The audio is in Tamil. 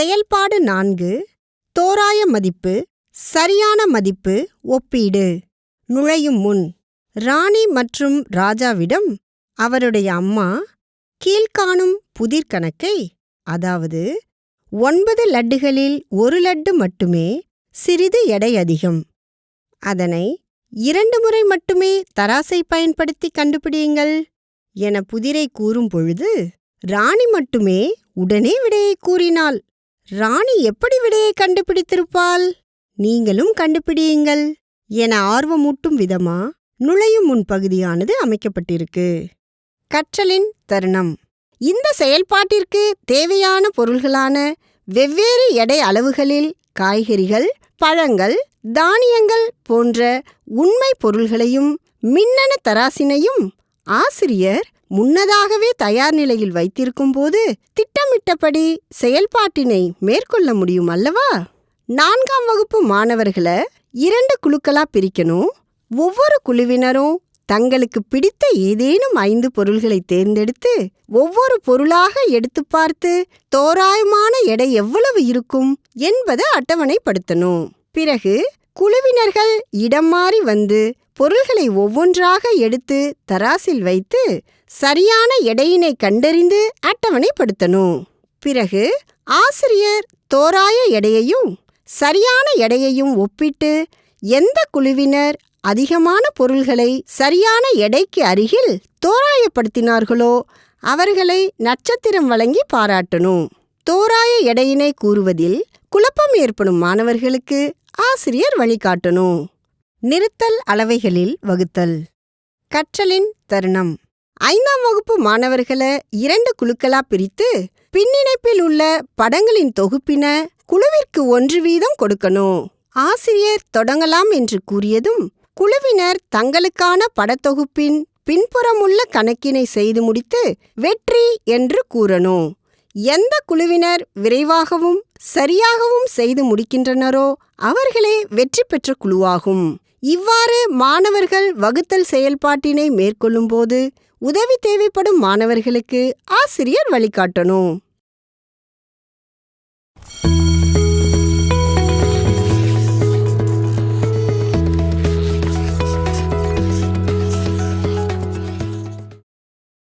செயல்பாடு நான்கு தோராய மதிப்பு சரியான மதிப்பு ஒப்பீடு. நுழையும் முன் ராணி மற்றும் ராஜாவிடம் அவருடைய அம்மா கீழ்காணும் புதிர்கணக்கை அதாவது ஒன்பது லட்டுகளில் ஒரு லட்டு மட்டுமே சிறிது எடை அதிகம். அதனை இரண்டு முறை மட்டுமே தராசை பயன்படுத்தி கண்டுபிடியுங்கள் என புதிரை கூறும் பொழுது ராணி மட்டுமே உடனே விடையை கூறினாள். ராணி எப்படி விடையை கண்டுபிடித்திருப்பாள்? நீங்களும் கண்டுபிடியுங்கள். என ஆர்வமூட்டும் விதமா நுழையும் முன்பகுதியானது அமைக்கப்பட்டிருக்கு. கற்றலின் தருணம். இந்த செயல்பாட்டிற்கு தேவையான பொருள்களான வெவ்வேறு எடை அளவுகளில் காய்கறிகள் பழங்கள் தானியங்கள் போன்ற உண்மை பொருள்களையும் மின்னணு தராசினையும் ஆசிரியர் முன்னதாகவே தயார் நிலையில் வைத்திருக்கும்போது திட்டமிட்டபடி செயல்பாட்டினை மேற்கொள்ள முடியும் அல்லவா? நான்காம் வகுப்பு மாணவர்களை இரண்டு குழுக்களா பிரிக்கணும். ஒவ்வொரு குழுவினரும் தங்களுக்கு பிடித்த ஏதேனும் ஐந்து பொருள்களை தேர்ந்தெடுத்து ஒவ்வொரு பொருளாக எடுத்து பார்த்து தோராயமான எடை எவ்வளவு இருக்கும் என்பதை அட்டவணைப்படுத்தணும். பிறகு குழுவினர்கள் இடம் மாறி வந்து பொருள்களை ஒவ்வொன்றாக எடுத்து தராசில் வைத்து சரியான எடையினை கண்டறிந்து அட்டவணைப்படுத்தணும். பிறகு ஆசிரியர் தோராய எடையையும் சரியான எடையையும் ஒப்பிட்டு எந்த குழுவினர் அதிகமான பொருள்களை சரியான எடைக்கு அருகில் தோராயப்படுத்தினார்களோ அவர்களை நட்சத்திரம் வழங்கி பாராட்டணும். தோராய எடையினை கூறுவதில் குழப்பம் ஏற்படும் மாணவர்களுக்கு ஆசிரியர் வழிகாட்டணும். நிறுத்தல் அளவைகளில் வகுத்தல். கற்றலின் தருணம். ஐந்தாம் வகுப்பு மாணவர்களை இரண்டு குழுக்களா பிரித்து பின்னிணைப்பில் உள்ள படங்களின் தொகுப்பின குழுவிற்கு ஒன்று வீதம் கொடுக்கணும். ஆசிரியர் தொடங்கலாம் என்று கூறியதும் குழுவினர் தங்களுக்கான படத்தொகுப்பின் பின்புறமுள்ள கணக்கினை செய்து முடித்து வெற்றி என்று கூறணும். எந்த குழுவினர் விரைவாகவும் சரியாகவும் செய்து முடிக்கின்றனரோ அவர்களே வெற்றி பெற்ற குழுவாகும். இவ்வாறு மாணவர்கள் வகுத்தல் செயல்பாட்டினை மேற்கொள்ளும்போது உதவி தேவைப்படும் மாணவர்களுக்கு ஆசிரியர் வழிகாட்டணும்.